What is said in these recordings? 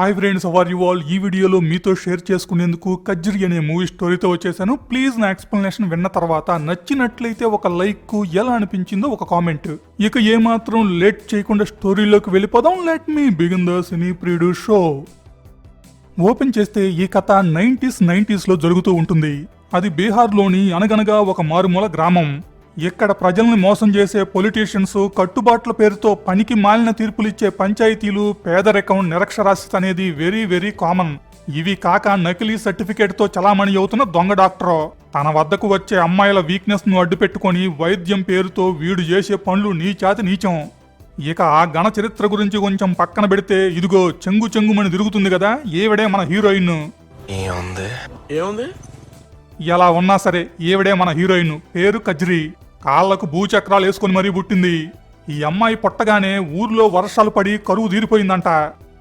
Hi friends how are you all ఈ వీడియోలో మీతో షేర్ చేసుకునేందుకు కజ్జరి అనే మూవీ స్టోరీతో వచ్చేసాను. ప్లీజ్ నా ఎక్స్ప్లెనేషన్ విన్న తర్వాత నచ్చినట్లయితే ఒక లైక్ ఎలా అనిపించిందో ఒక కామెంట్ ఇక ఏమాత్రం లేట్ చేయకుండా స్టోరీలోకి వెళ్ళిపోదాం. లెట్ మీ బిగిన్ ద సినీ ప్రియుడు షో ఓపెన్ చేస్తే ఈ కథ నైంటీస్ నైంటీస్లో జరుగుతూ ఉంటుంది. అది బీహార్లోని అనగనగా ఒక మారుమూల గ్రామం. ఇక్కడ ప్రజల్ని మోసం చేసే పొలిటీషియన్స్ కట్టుబాట్ల పేరుతో పనికి మాలిన తీర్పులిచ్చే పంచాయతీలు పేదరికం నిరక్షరాస్యత అనేది వెరీ వెరీ కామన్. ఇవి కాక నకిలీ సర్టిఫికేట్తో చలామణి అవుతున్న దొంగ డాక్టర్. తన వద్దకు వచ్చే అమ్మాయిల వీక్నెస్ను అడ్డుపెట్టుకొని వైద్యం పేరుతో వీడు చేసే పనులు నీచాతి నీచం. ఇక ఆ గణ చరిత్ర గురించి కొంచెం పక్కన పెడితే ఇదిగో చెంగు చెంగుమని తిరుగుతుంది కదా ఈవిడే మన హీరోయిన్. ఏముంది? ఏముంది? ఎలా ఉన్నా సరే ఈవిడే మన హీరోయిన్. పేరు కజ్రి. కాళ్ళకు భూచక్రాలు వేసుకుని మరీ పుట్టింది. ఈ అమ్మాయి పుట్టగానే ఊర్లో వర్షాలు పడి కరువు తీరిపోయిందంట.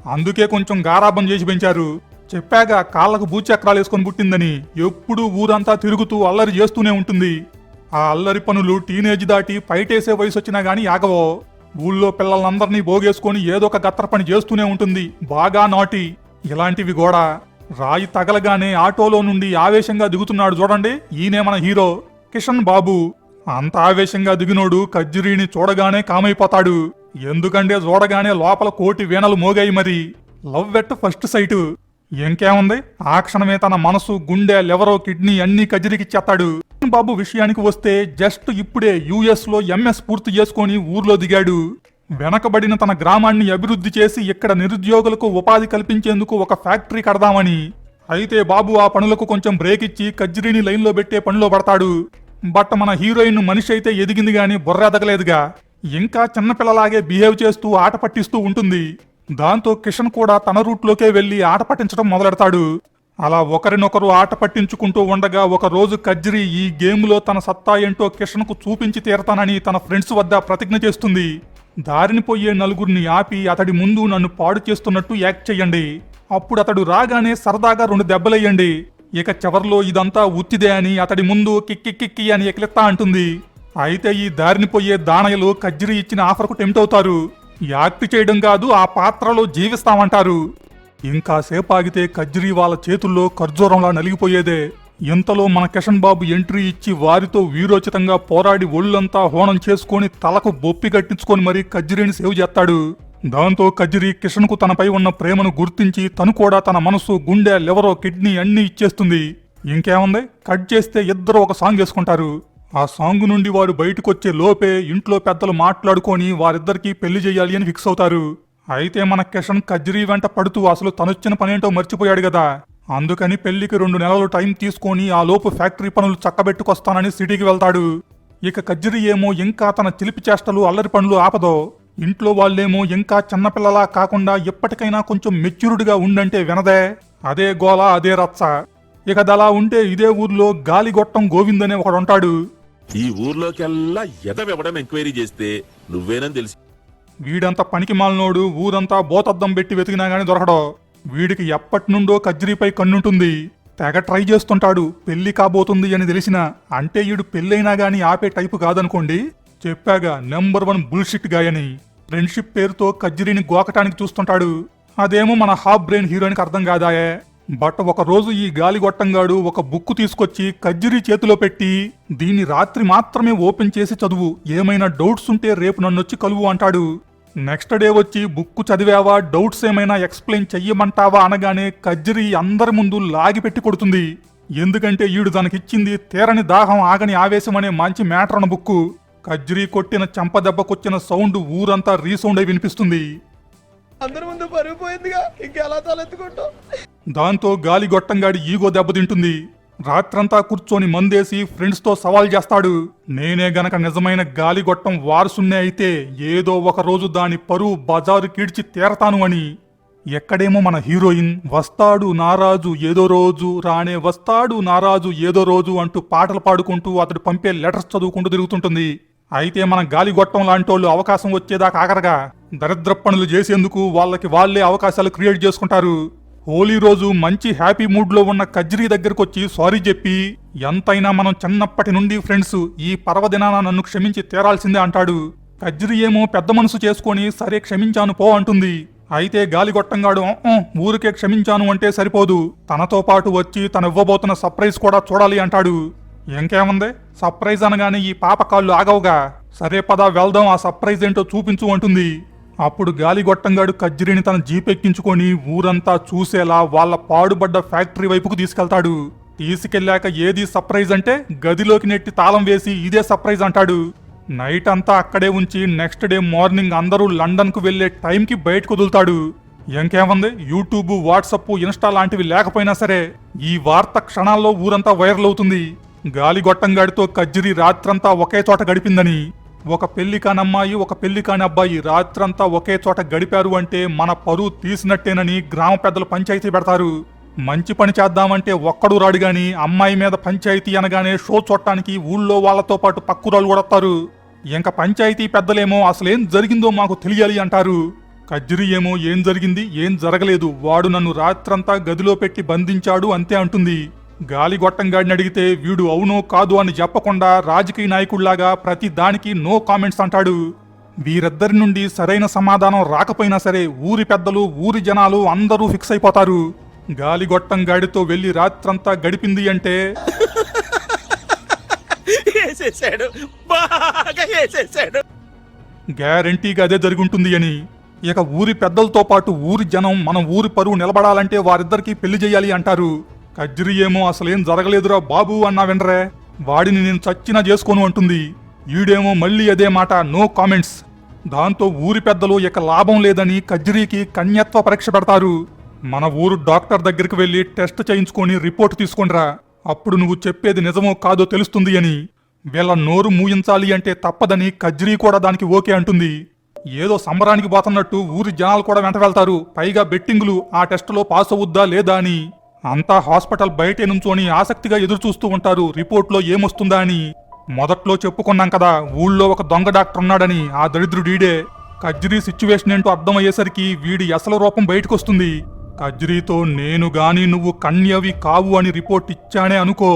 అందుకే కొంచెం గారాబం చేసి పెంచారు. చెప్పాగా కాళ్ళకు భూచక్రాలు వేసుకొని పుట్టిందని ఎప్పుడూ ఊరంతా తిరుగుతూ అల్లరి చేస్తూనే ఉంటుంది. ఆ అల్లరి పనులు టీనేజ్ దాటి పైటేసే వయసు వచ్చినా గాని ఆగవో. ఊళ్ళో పిల్లలందరినీ బోగేసుకొని ఏదో ఒక గత్తర పని చేస్తూనే ఉంటుంది. బాగా నాటి. ఇలాంటివి కూడా రాయి తగలగానే ఆటోలో నుండి ఆవేశంగా దిగుతున్నాడు చూడండి. ఈయనే మన హీరో. కిషన్ బాబు. అంత ఆవేశంగా దిగినోడు కజ్జిరీని చూడగానే కామైపోతాడు. ఎందుకంటే చూడగానే లోపల కోటి వీణలు మోగాయి మరి. Love at first sight. ఇంకేముంది? ఆ క్షణమే తన మనసు గుండె లెవరో కిడ్నీ అన్ని కజిరికిచ్చేస్తాడు బాబు విషయానికి వస్తే జస్ట్ ఇప్పుడే యుఎస్లో ఎంఎస్ పూర్తి చేసుకొని ఊర్లో దిగాడు. వెనకబడిన తన గ్రామాన్ని అభివృద్ధి చేసి ఇక్కడ నిరుద్యోగులకు ఉపాధి కల్పించేందుకు ఒక ఫ్యాక్టరీ కడదామని. అయితే బాబు ఆ పనులకు కొంచెం బ్రేక్ ఇచ్చి కజ్జిరిని లైన్లో పెట్టే పనిలో పడతాడు. బట్ మన హీరోయిన్ మనిషి అయితే ఎదిగింది గాని బుర్ర ఎదగలేదుగా. ఇంకా చిన్నపిల్లలాగే బిహేవ్ చేస్తూ ఆట పట్టిస్తూ ఉంటుంది. దాంతో కిషన్ కూడా తన రూట్లోకే వెళ్ళి ఆట పట్టించడం మొదలెడతాడు. అలా ఒకరినొకరు ఆట పట్టించుకుంటూ ఉండగా ఒక రోజు ఈ గేమ్లో తన సత్తా ఏంటో కిషన్కు చూపించి తీరతానని తన ఫ్రెండ్స్ వద్ద ప్రతిజ్ఞ చేస్తుంది. దారిని పోయే నలుగురిని ఆపి అతడి ముందు నన్ను పాడు చేస్తున్నట్టు యాక్ట్ చెయ్యండి అప్పుడు అతడు రాగానే సరదాగా రెండు దెబ్బలయ్యండి ఇక చివర్లో ఇదంతా ఉత్తిదే అని అతడి ముందు కిక్కి కిక్కి అని ఎకిలెత్తా అంటుంది. అయితే ఈ దారిని పోయే దానయ్యలు కజ్జిరి ఇచ్చిన ఆఫర్కు టెంప్ట్ అవుతారు. యాక్ట్ చేయడం కాదు ఆ పాత్రలో జీవిస్తామంటారు. ఇంకాసేపు ఆగితే కజ్జిరి వాళ్ళ చేతుల్లో ఖర్జూరంలా నలిగిపోయేదే. ఇంతలో మన కిషన్ బాబు ఎంట్రీ ఇచ్చి వారితో వీరోచితంగా పోరాడి ఒళ్ళంతా హోనం చేసుకొని తలకు బొప్పి కట్టించుకొని మరీ కజ్జిరిని సేవ్ చేస్తాడు. దాంతో కజ్జిరి కిషన్కు తనపై ఉన్న ప్రేమను గుర్తించి తను కూడా తన మనసు గుండె లివరో కిడ్నీ అన్నీ ఇచ్చేస్తుంది. ఇంకేముంది? కట్ చేస్తే ఇద్దరు ఒక సాంగ్ వేసుకుంటారు. ఆ సాంగ్ నుండి వారు బయటకొచ్చే లోపే ఇంట్లో పెద్దలు మాట్లాడుకొని వారిద్దరికీ పెళ్ళి చేయాలి అని ఫిక్స్ అవుతారు. అయితే మన కిషన్ కజ్రీ వెంట పడుతూ అసలు తనొచ్చిన పనేంటో మర్చిపోయాడు కదా. అందుకని పెళ్ళికి రెండు నెలలు టైం తీసుకొని ఆ లోపు ఫ్యాక్టరీ పనులు చక్కబెట్టుకొస్తానని సిటీకి వెళ్తాడు. ఇక కజ్జిరి ఏమో ఇంకా తన చిలిపి చేష్టలు అల్లరి పనులు ఆపదో. ఇంట్లో వాళ్ళేమో ఇంకా చిన్నపిల్లలా కాకుండా ఎప్పటికైనా కొంచెం మెచ్యూర్డ్గా ఉండంటే వినదే. అదే గోల అదే రచ్చ. ఇక అదలా ఉంటే ఇదే ఊర్లో గాలిగొట్టం గోవింద్ అనే ఒకడు ఉంటాడు ఈ ఊర్లోకెల్లా ఎంక్వైరీ చేస్తే నువ్వేనని తెలిసి. వీడంతా పనికి మాలినోడు ఊరంతా బోతద్దం పెట్టి వెతికినా గానీ దొరకడో. వీడికి ఎప్పటి నుండో కజ్జిరీపై కన్నుంటుంది. తెగ ట్రై చేస్తుంటాడు పెళ్ళి కాబోతుంది అని తెలిసిన. అంటే ఈడు పెళ్ళైనా గానీ ఆపే టైపు కాదనుకోండి. చెప్పాగా నెంబర్ వన్ బుల్షిట్ గాయని. ఫ్రెండ్షిప్ పేరుతో కజ్జిరిని గోకటానికి చూస్తుంటాడు. అదేమో మన హాఫ్ బ్రెయిన్ హీరోయిన్కి అర్థం కాదాయే. బట్ ఒకరోజు ఈ గాలిగొట్టంగాడు ఒక బుక్ తీసుకొచ్చి కజ్జిరి చేతిలో పెట్టి దీన్ని రాత్రి మాత్రమే ఓపెన్ చేసి చదువు. ఏమైనా డౌట్స్ ఉంటే రేపు నన్నొచ్చి కలువు అంటాడు. నెక్స్ట్ డే వచ్చి బుక్ చదివావా డౌట్స్ ఏమైనా ఎక్స్ప్లెయిన్ చెయ్యమంటావా అనగానే కజ్జిరి అందరి ముందు లాగిపెట్టి కొడుతుంది. ఎందుకంటే ఈడు దానికిచ్చింది తీరని దాహం ఆగని ఆవేశం అనే మంచి మ్యాటర్ అన్న బుక్కు. కజ్జిరి కొట్టిన చెంపదెబ్బకొచ్చిన సౌండ్ ఊరంతా రీసౌండ్ అయి వినిపిస్తుంది. అందరి ముందు పరుగు పోయిందిగా. ఇంకెలా తలెత్తుకుంటాం? దాంతో గాలి గొట్టంగాడి ఈగో దెబ్బతింటుంది రాత్రంతా కూర్చొని మందేసి ఫ్రెండ్స్తో సవాల్ చేస్తాడు. నేనే గనక నిజమైన గాలి గొట్టం వారసున్నే అయితే ఏదో ఒక రోజు దాని పరువు బజారు కీడ్చి తీరతాను అని. ఎక్కడేమో మన హీరోయిన్ వస్తాడు నారాజు ఏదో రోజు రానే వస్తాడు నారాజు ఏదో రోజు అంటూ పాటలు పాడుకుంటూ అతడు పంపే లెటర్స్ చదువుకుంటూ తిరుగుతుంటుంది. అయితే మన గాలిగొట్టం లాంటి లాంటోళ్ళు అవకాశం వచ్చేదాకా ఆఖరగా దరిద్ర పనులు చేసేందుకు వాళ్ళకి వాళ్ళే అవకాశాలు క్రియేట్ చేసుకుంటారు. హోలీ రోజు మంచి హ్యాపీ మూడ్లో ఉన్న కజ్రీ దగ్గరకు వచ్చి సారీ చెప్పి ఎంతైనా మనం చిన్నప్పటి నుండి ఫ్రెండ్స్ ఈ పర్వదినాన నన్ను క్షమించి తీరాల్సిందే అంటాడు. కజ్రీ ఏమో పెద్ద మనసు చేసుకొని సరే క్షమించాను పో అంటుంది. అయితే గాలిగొట్టంగాడు ఊరికే క్షమించాను అంటే సరిపోదు. తనతో పాటు వచ్చి తనివ్వబోతున్న సర్ప్రైజ్ కూడా చూడాలి అంటాడు. ఇంకేముంది? సర్ప్రైజ్ అనగానే ఈ పాప కాళ్ళు ఆగవుగా. సరే పద వెళ్దాం ఆ సర్ప్రైజ్ ఏంటో చూపించు అంటుంది. అప్పుడు గాలిగొట్టంగాడు కజ్జిరిని తన జీప్ ఎక్కించుకొని ఊరంతా చూసేలా వాళ్ళ పాడుబడ్డ ఫ్యాక్టరీ వైపుకు తీసుకెళ్తాడు. తీసుకెళ్ళాక ఏది సర్ప్రైజ్ అంటే గదిలోకి నెట్టి తాళం వేసి ఇదే సర్ప్రైజ్ అంటాడు. నైట్ అంతా అక్కడే ఉంచి నెక్స్ట్ డే మార్నింగ్ అందరూ లండన్కు వెళ్ళే టైంకి బయటకు వదులుతాడు. ఇంకేముంది? యూట్యూబ్ వాట్సప్ ఇన్స్టా లాంటివి లేకపోయినా సరే ఈ వార్త క్షణాల్లో ఊరంతా వైరల్ అవుతుంది. గాలిగొట్టంగాడితో కజ్జిరి రాత్రంతా ఒకే చోట గడిపిందని ఒక పెళ్ళి అమ్మాయి ఒక పెళ్ళి కాని అబ్బాయి రాత్రంతా ఒకే చోట గడిపారు అంటే మన పరువు తీసినట్టేనని గ్రామ పెద్దలు పంచాయతీ పెడతారు. మంచి పని చేద్దామంటే ఒక్కడు రాడు గాని అమ్మాయి మీద పంచాయతీ అనగానే షో చూడటానికి ఊళ్ళో వాళ్ళతో పాటు పక్కురాలు కూడా వస్తారు. ఇంకా పంచాయతీ పెద్దలేమో అసలేం జరిగిందో మాకు తెలియాలి అంటారు. కజ్జిరి ఏమో ఏం జరిగింది ఏం జరగలేదు వాడు నన్ను రాత్రంతా గదిలో పెట్టి బంధించాడు అంతే అంటుంది. గాలి గొట్టంగాడిని అడిగితే వీడు అవునో కాదు అని చెప్పకుండా రాజకీయ నాయకుళ్ళాగా ప్రతి దానికి నో కామెంట్స్ అంటాడు. వీరిద్దరి నుండి సరైన సమాధానం రాకపోయినా సరే ఊరి పెద్దలు ఊరి జనాలు అందరూ ఫిక్స్ అయిపోతారు. గాలిగొట్టం గాడితో వెళ్ళి రాత్రంతా గడిపింది అంటే గ్యారంటీగా అదే జరుగుంటుంది అని. ఇక ఊరి పెద్దలతో పాటు ఊరి జనం మన ఊరి పరువు నిలబడాలంటే వారిద్దరికీ పెళ్ళి చేయాలి అంటారు. కజ్జిరి ఏమో అసలేం జరగలేదురా బాబు అన్నా వినరే వాడిని నేను చచ్చినా చేసుకోను అంటుంది. ఈడేమో మళ్ళీ అదే మాట నో కామెంట్స్. దాంతో ఊరి పెద్దలు ఇక లాభం లేదని కజ్జిరీకి కన్యత్వ పరీక్ష పెడతారు. మన ఊరు డాక్టర్ దగ్గరికి వెళ్ళి టెస్ట్ చేయించుకొని రిపోర్ట్ తీసుకొనిరా అప్పుడు నువ్వు చెప్పేది నిజమో కాదో తెలుస్తుంది అని. వీళ్ళ నోరు మూయించాలి అంటే తప్పదని కజ్రీ కూడా దానికి ఓకే అంటుంది. ఏదో సంబరానికి పోతున్నట్టు ఊరి జనాలు కూడా వెంట వెళ్తారు. పైగా బెట్టింగులు ఆ టెస్టులో పాస్ అవుద్దా లేదా అని. అంతా హాస్పిటల్ బయటే నుంచోని ఆసక్తిగా ఎదురుచూస్తూ ఉంటారు. రిపోర్ట్లో ఏమొస్తుందా అని మొదట్లో చెప్పుకున్నాం కదా ఊళ్ళో ఒక దొంగ డాక్టర్ ఉన్నాడని. ఆ దరిద్రుడీడే కజ్రీ సిచ్యువేషన్ ఏంటో అర్థమయ్యేసరికి వీడి అసలు రూపం బయటకొస్తుంది. కజ్రీతో నేను గాని నువ్వు కన్యవి కావు అని రిపోర్ట్ ఇచ్చానే అనుకో.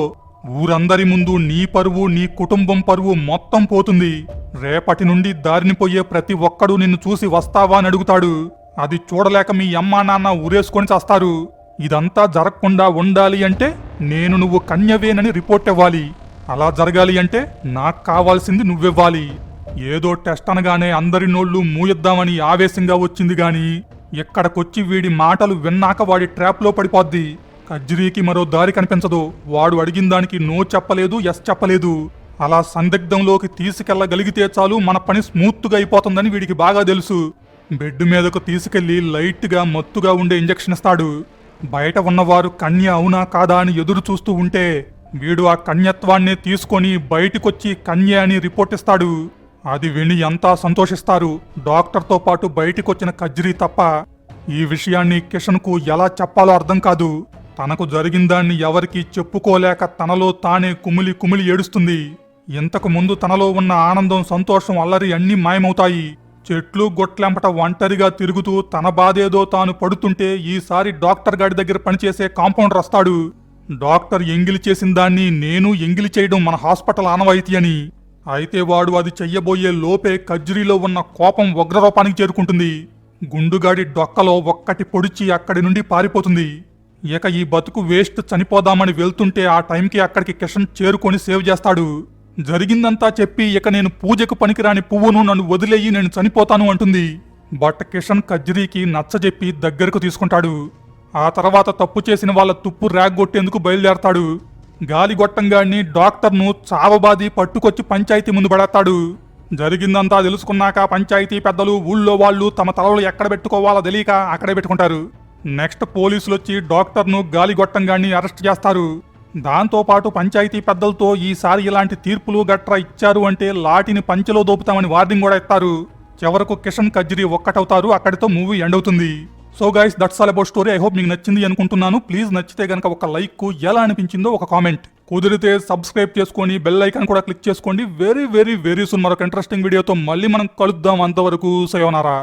ఊరందరి ముందు నీ పరువు నీ కుటుంబం పరువు మొత్తం పోతుంది. రేపటి నుండి దారిని పోయే ప్రతి ఒక్కడూ నిన్ను చూసి వస్తావా అని అడుగుతాడు. అది చూడలేక మీ అమ్మా నాన్న ఊరేసుకొని చేస్తారు. ఇదంతా జరగకుండా ఉండాలి అంటే నేను నువ్వు కన్యవేనని రిపోర్ట్ ఇవ్వాలి. అలా జరగాలి అంటే నాకు కావాల్సింది నువ్వివ్వాలి. ఏదో టెస్ట్ అనగానే అందరి నోళ్ళు మూయిద్దామని ఆవేశంగా వచ్చింది గాని ఇక్కడికొచ్చి వీడి మాటలు విన్నాక వాడి ట్రాప్లో పడిపోద్ది. కజ్రీకి మరో దారి కనిపించదు. వాడు అడిగిన దానికి నో చెప్పలేదు ఎస్ చెప్పలేదు. అలా సందిగ్ధంలోకి తీసుకెళ్ళగలిగితే చాలు మన పని స్మూత్గా అయిపోతుందని వీడికి బాగా తెలుసు. బెడ్ మీదకు తీసుకెళ్ళి లైట్గా మత్తుగా ఉండే ఇంజెక్షన్ ఇస్తాడు. బయట ఉన్నవారు కన్య అవునా కాదా అని ఎదురు చూస్తూ ఉంటే వీడు ఆ కన్యత్వాన్ని తీసుకొని బయటికొచ్చి కన్య అని రిపోర్ట్ ఇస్తాడు. అది విని ఎంతా సంతోషిస్తారు. డాక్టర్తో పాటు బయటికొచ్చిన కజ్రీ తప్ప ఈ విషయాన్ని కిషన్కు ఎలా చెప్పాలో అర్థం కాదు. తనకు జరిగిందాన్ని ఎవరికీ చెప్పుకోలేక తనలో తానే కుమిలి కుమిలి ఏడుస్తుంది. ఇంతకు ముందు తనలో ఉన్న ఆనందం సంతోషం అల్లరి అన్నీ మాయమవుతాయి. చెట్లు గొట్లెంపట ఒంటరిగా తిరుగుతూ తన బాధేదో తాను పడుతుంటే ఈసారి డాక్టర్ గాడి దగ్గర పనిచేసే కాంపౌండర్ వస్తాడు. డాక్టర్ ఎంగిలి చేసిన దాన్ని నేను ఎంగిలి చేయడం మన హాస్పిటల్ ఆనవాయితీ అని. అయితే వాడు అది చెయ్యబోయే లోపే కజ్జరీలో ఉన్న కోపం ఉగ్రరూపానికి చేరుకుంటుంది. గుండుగాడి డొక్కలో ఒక్కటి పొడిచి అక్కడి నుండి పారిపోతుంది. ఇక ఈ బతుకు వేస్ట్ చనిపోదామని వెళ్తుంటే ఆ టైంకి అక్కడికి కిషన్ చేరుకొని సేవ్ చేస్తాడు. జరిగిందంతా చెప్పి ఇక నేను పూజకు పనికిరాని పువ్వును నన్ను వదిలేయి నేను చనిపోతాను అంటుంది. బట్ కిషన్ కజ్జరీకి నచ్చజెప్పి దగ్గరకు తీసుకుంటాడు. ఆ తర్వాత తప్పు చేసిన వాళ్ళ తుప్పు ర్యాగ్గొట్టేందుకు బయలుదేరతాడు. గాలిగొట్టంగాడిని డాక్టర్ను చావబాది పట్టుకొచ్చి పంచాయతీ ముందు పడేస్తాడు. జరిగిందంతా తెలుసుకున్నాక పంచాయతీ పెద్దలు ఊళ్ళో వాళ్ళు తమ తలలు ఎక్కడ పెట్టుకోవాలో తెలియక అక్కడే పెట్టుకుంటారు. నెక్స్ట్ పోలీసులు వచ్చి డాక్టర్ను గాలిగొట్టంగాడిని అరెస్ట్ చేస్తారు. దాంతోపాటు పంచాయతీ పెద్దలతో ఈసారి ఇలాంటి తీర్పులు గట్రా ఇచ్చారు అంటే లాటిని పంచెలో దోపుతామని వార్నింగ్ కూడా ఇస్తారు. చివరకు కిషన్ కజ్రీ ఒక్కటవుతారు అక్కడితో మూవీ ఎండ్ అవుతుంది so guys that's all about story I hope మీకు నచ్చింది అనుకుంటున్నాను. ప్లీజ్ నచ్చితే గనక ఒక లైక్ ఎలా అనిపించిందో ఒక కామెంట్ కుదిరితే సబ్స్క్రైబ్ చేసుకొని బెల్ ఐకాన్ కూడా క్లిక్ చేసుకోండి. వెరీ వెరీ వెరీ సూన్ మరొక ఇంట్రెస్టింగ్ వీడియోతో మళ్ళీ మనం కలుద్దాం అంతవరకు. సయోనారా